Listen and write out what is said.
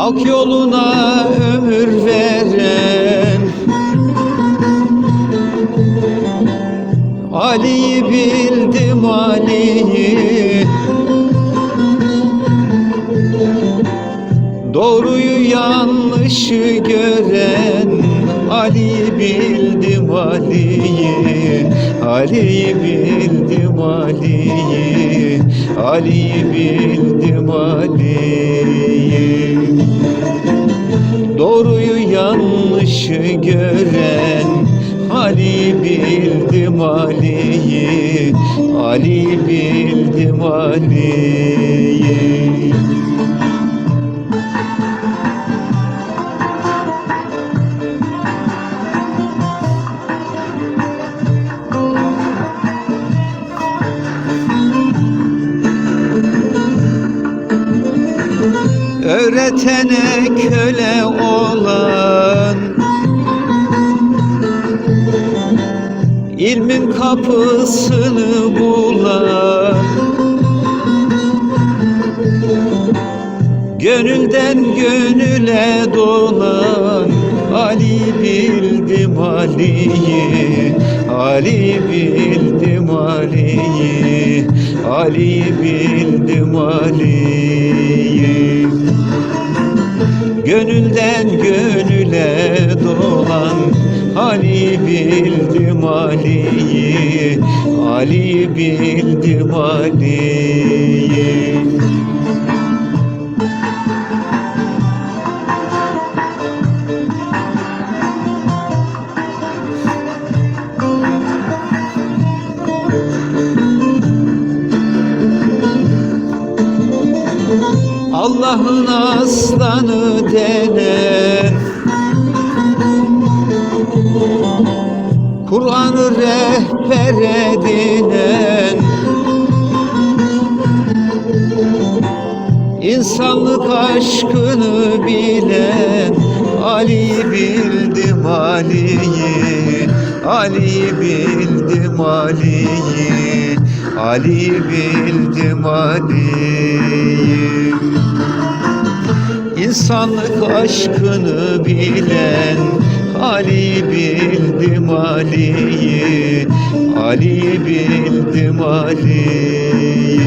Hak yoluna ömür veren Ali'yi bildim Ali'yi. Doğruyu yanlışı gören Ali'yi bildim Ali'yi. Ali'yi bildim Ali'yi. Ali'yi bildim Ali'yi Doğruyu yanlışı gören Ali bildim Ali'yi Ali bildim Ali'yi Öğretene köle olan. İlmin kapısını bulan. Gönülden gönüle dolan. Ali bildim Ali'yi Ali bildim Ali'yi Ali bildim Ali'yi Gönülden gönüle dolan Ali bildim Ali'yi Ali bildim Ali'yi Allah'ın aslanı denen Kur'an'ı rehber edinen İnsanlık aşkını bilen Ali bildim Ali'yi Ali bildim Ali'yi Ali bildim Ali'yi İnsanlık aşkını bilen Ali bildim Ali'yi Ali bildim Ali'yi